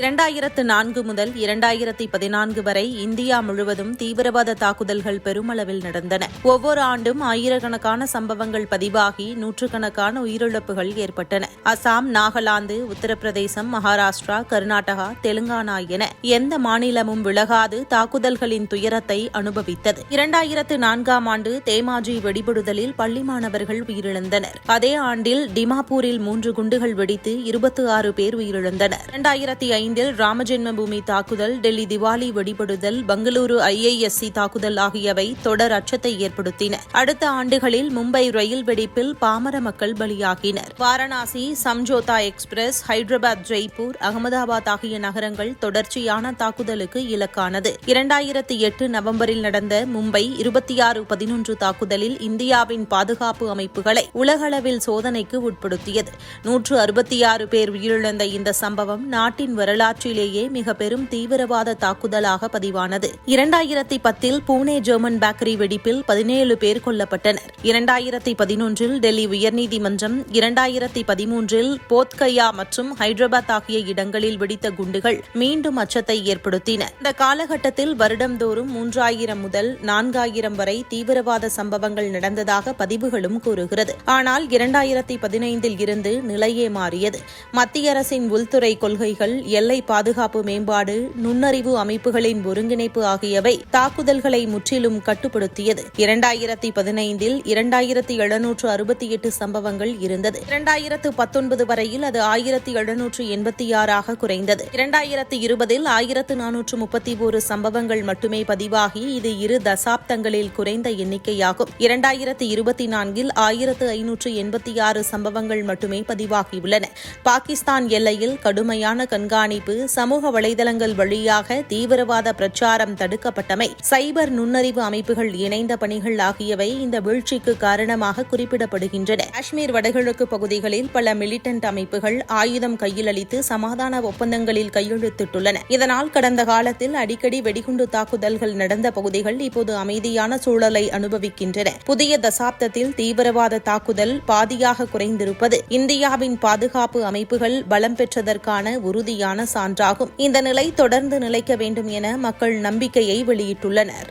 இரண்டாயிரத்து நான்கு முதல் இரண்டாயிரத்தி பதினான்கு வரை இந்தியா முழுவதும் தீவிரவாத தாக்குதல்கள் பெருமளவில் நடந்தன. ஒவ்வொரு ஆண்டும் ஆயிரக்கணக்கான சம்பவங்கள் பதிவாகி நூற்றுக்கணக்கான உயிரிழப்புகள் ஏற்பட்டன. அசாம் நாகாலாந்து உத்தரப்பிரதேசம் மகாராஷ்டிரா கர்நாடகா தெலுங்கானா என எந்த மாநிலமும் விலகாது தாக்குதல்களின் துயரத்தை அனுபவித்தது. இரண்டாயிரத்து நான்காம் ஆண்டு தேமாஜி வெடிபடுதலில் பள்ளி மாணவர்கள் உயிரிழந்தனர். அதே ஆண்டில் டிமாப்பூரில் மூன்று குண்டுகள் வெடித்து இருபத்தி ஆறு பேர் உயிரிழந்தனர். இரண்டாயிரத்தி ஐந்தில் ராமஜென்மபூமி தாக்குதல் டெல்லி திவாலி வெடிபடுதல் பெங்களூரு ஐஐஎஸ்சி தாக்குதல் ஆகியவை தொடர் அச்சத்தை ஏற்படுத்தின. அடுத்த ஆண்டுகளில் மும்பை ரயில் வெடிப்பில் பாமர மக்கள் பலியாகினர். வாரணாசி சம்ஜோதா எக்ஸ்பிரஸ் ஹைதராபாத் ஜெய்ப்பூர் அகமதாபாத் ஆகிய நகரங்கள் தொடர்ச்சியான தாக்குதலுக்கு இலக்கானது. இரண்டாயிரத்தி எட்டு நவம்பரில் நடந்த மும்பை இருபத்தி ஆறு பதினொன்று தாக்குதலில் இந்தியாவின் பாதுகாப்பு அமைப்புகளை உலகளவில் சோதனைக்கு உட்படுத்தியது. நூற்று அறுபத்தி ஆறு பேர் உயிரிழந்த இந்த சம்பவம் நாட்டின் வரலாற்றிலேயே மிக பெரும் தீவிரவாத தாக்குதலாக பதிவானது. இரண்டாயிரத்தி பத்தில் பூனே ஜெர்மன் பேக்கரி வெடிப்பில் பதினேழு பேர் கொல்லப்பட்டனர். இரண்டாயிரத்தி பதினொன்றில் டெல்லி உயர்நீதிமன்றம் இரண்டாயிரத்தி பதிமூன்றில் போத்கயா மற்றும் ஹைதராபாத் ஆகிய இடங்களில் வெடித்த குண்டுகள் மீண்டும் அச்சத்தை ஏற்படுத்தின. இந்த காலகட்டத்தில் வருடந்தோறும் மூன்றாயிரம் முதல் நான்காயிரம் வரை தீவிரவாத சம்பவங்கள் நடந்ததாக பதிவுகளும் கூறுகிறது. ஆனால் இரண்டாயிரத்தி பதினைந்தில் இருந்து நிலையே மாறியது. மத்திய அரசின் உள்துறை கொள்கைகள் எல்லை பாதுகாப்பு மேம்பாடு நுண்ணறிவு அமைப்புகளின் ஒருங்கிணைப்பு ஆகியவை தாக்குதல்களை முற்றிலும் கட்டுப்படுத்தியது. இரண்டாயிரத்தி பதினைந்தில் இரண்டாயிரத்தி எழுநூற்று அறுபத்தி எட்டு சம்பவங்கள் இருந்தது. இரண்டாயிரத்து பத்தொன்பது வரையில் அது ஆயிரத்தி எழுநூற்று எண்பத்தி ஆறாக குறைந்தது. இரண்டாயிரத்தி இருபதில் ஆயிரத்து நானூற்று முப்பத்தி ஒரு சம்பவங்கள் மட்டுமே பதிவாகி இது இரு தசாப்தங்களில் குறைந்த எண்ணிக்கையாகும். இரண்டாயிரத்தி இருபத்தி நான்கில் ஆயிரத்து ஐநூற்று எண்பத்தி ஆறு சம்பவங்கள் மட்டுமே பதிவாகியுள்ளன. பாகிஸ்தான் எல்லையில் கடுமையான கண்காணி கண்காணிப்பு சமூக வலைதளங்கள் வழியாக தீவிரவாத பிரச்சாரம் தடுக்கப்பட்டமை சைபர் நுண்ணறிவு அமைப்புகள் இணைந்த பணிகள் ஆகியவை இந்த வீழ்ச்சிக்கு காரணமாக குறிப்பிடப்படுகின்றன. காஷ்மீர் வடகிழக்கு பகுதிகளில் பல மிலிட்டன்ட் அமைப்புகள் ஆயுதம் கையில் அளித்து சமாதான ஒப்பந்தங்களில் கையெழுத்திட்டுள்ளன. இதனால் கடந்த காலத்தில் அடிக்கடி வெடிகுண்டு தாக்குதல்கள் நடந்த பகுதிகள் இப்போது அமைதியான சூழலை அனுபவிக்கின்றன. புதிய தசாப்தத்தில் தீவிரவாத தாக்குதல் பாதியாக குறைந்திருப்பது இந்தியாவின் பாதுகாப்பு அமைப்புகள் பலம் பெற்றதற்கான உறுதியான சான்றாகும் இந்த நிலை தொடர்ந்து நிலைக்க வேண்டும் என மக்கள் நம்பிக்கையை வெளியிட்டுள்ளனர்.